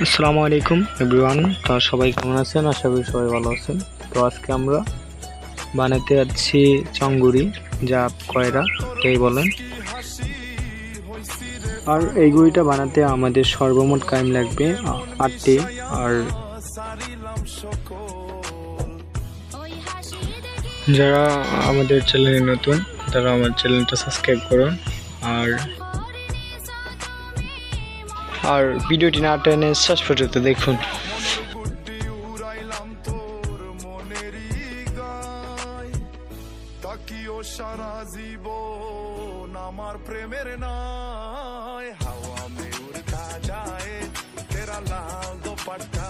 আসসালামু আলাইকুম এভরিওয়ান, তো সবাই কেমন আছেন? আশা করি সবাই ভালো আছেন। তো আজকে আমরা বানাতে যাচ্ছি চঙ্গুরি, যা কয়রা এই বলেন। আর এই গুড়িটা বানাতে আমাদের সর্বমোট টাইম লাগবে আটটি, আর যারা আমাদের চ্যানেলে নতুন, তারা আমার চ্যানেলটা সাবস্ক্রাইব করুন। আর আর ভিডিওটি না টেনে শেষ পর্যন্ত দেখুন। সারা জীবন আমার প্রেমের নাই। হাওয়া মে উড়তা যায়, তেরা লাল দোপাট্টা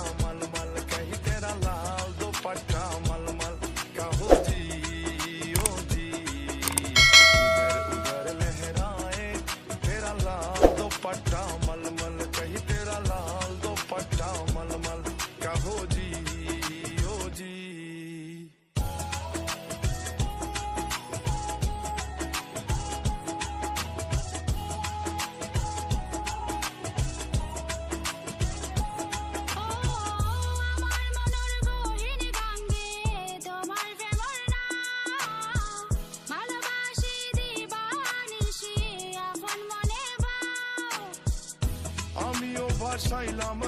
আমিও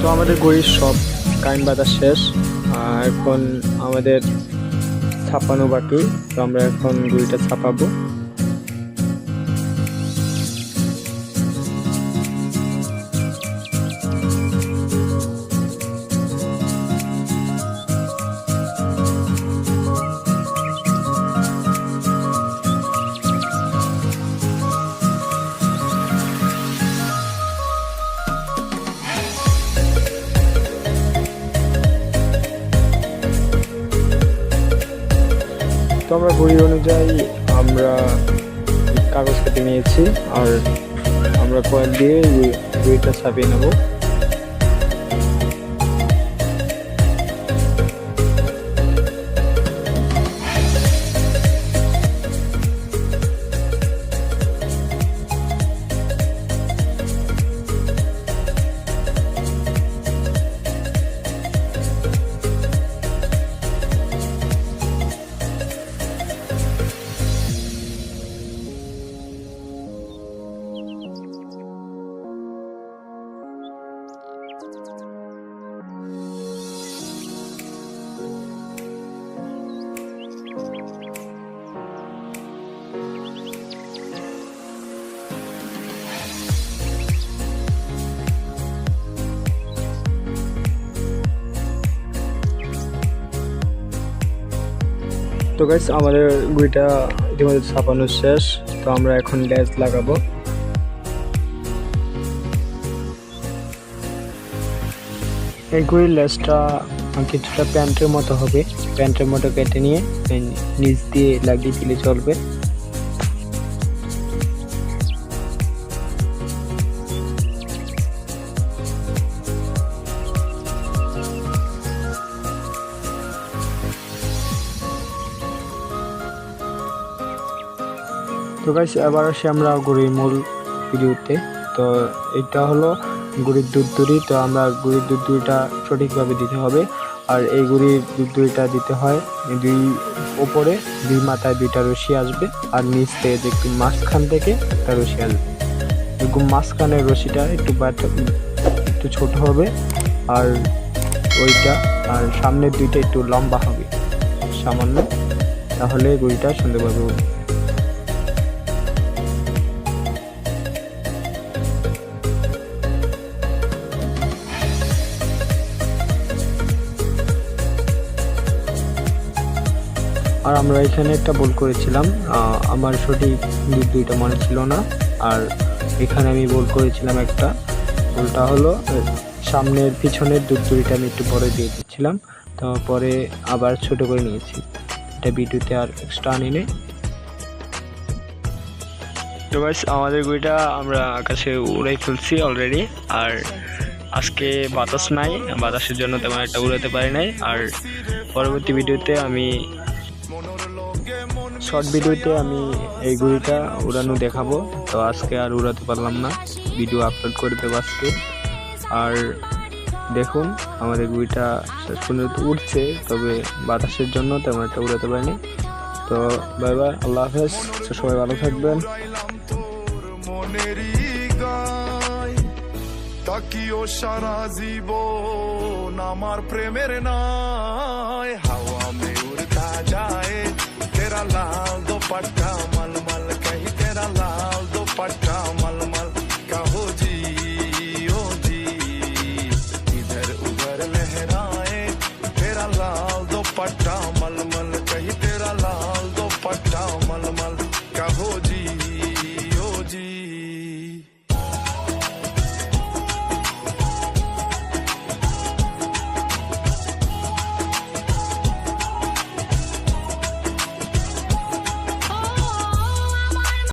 তো আমাদের গড়ির সব কাইন বাতাস শেষ এখন আমাদের ছাপানো বাকি, তো আমরা এখন গুড়িটা ছাপাবো। তো আমরা ঘড়ি অনুযায়ী আমরা কাগজ কেটে নিয়েছি আর আমরা কয়েক দিয়ে ঘড়িটা ছাপিয়ে নেব। তো গাইস আমাদের গুইটা ইতিমধ্যে ছাপানো শেষ, তো আমরা এখন ড্যাস লাগাবো। এই গুড়ির লেসটা কিছুটা প্যান্টের মতো হবে, প্যান্টের মতো কেটে নিয়ে নিচ দিয়ে লাগিয়ে দিলে চলবে। তো গাইস এবার আসি আমরা গুড়ির মূল ভিডিওতে। তো এটা হলো গুড়ির দুধ দুরি তো আমরা গুড়ির দুধ দুরিটা সঠিকভাবে দিতে হবে। আর এই গুড়ির দুধ দুরিটা দিতে হয় দুই ওপরে, দুই মাথায় দুইটা রশি আসবে। আর নিচ থেকে যে একটু মাঝখান থেকে একটা রশি আসবে। এরকম মাঝখানের রশিটা একটু একটু ছোট হবে। আর ওইটা, আর সামনের দুইটা একটু লম্বা হবে। সামান্য, তাহলে গুড়িটা সুন্দরভাবে আর আমরা এখানে একটা ভুল করেছিলাম। আমার সঠিক দুধ দুইটা মনে ছিল না। আর এখানে আমি ভুল করেছিলাম একটা। ভুলটা হলো সামনের পিছনের দুধ দুইটা আমি একটু বড় দিয়ে দিচ্ছিলাম। তারপরে আবার ছোট করে নিয়েছি। এটা ভিডিওতে আর এক্সট্রা আনি নেই। তো গাইস আমাদের গুইটা আমরা আকাশে উড়াই ফেলছি অলরেডি আর আজকে বাতাস নাই। বাতাসের জন্য তেমন একটা উড়াতে পারি নাই। আর পরবর্তী ভিডিওতে আমি শর্ট ভিডিওতে আমি এই গুড়িটা উড়ানো দেখাবো। তো আজকে আর উড়াতে পারলাম না। ভিডিও আপলোড করে দেবো আজকে। আর দেখুন, আমাদের শেষ পর্যন্ত উঠছে তবে বাতাসের জন্য তেমন একটা উড়াতে পারিনি। তো বাই বাই, আল্লাহ হাফেজ। সবাই ভালো থাকবেন। তাকিও সারা জীবন আমার প্রেমের নাই। হাওয়া तेरा लाल दोपट्टा मलमल, कहीं तेरा लाल दोपट्टा मलमल। कहो जी, ओ जी, इधर उधर लहराए, तेरा लाल दोपट्टा मलमल, कहीं तेरा लाल दोपट्टा मलमल। कहो जी, ओ जी।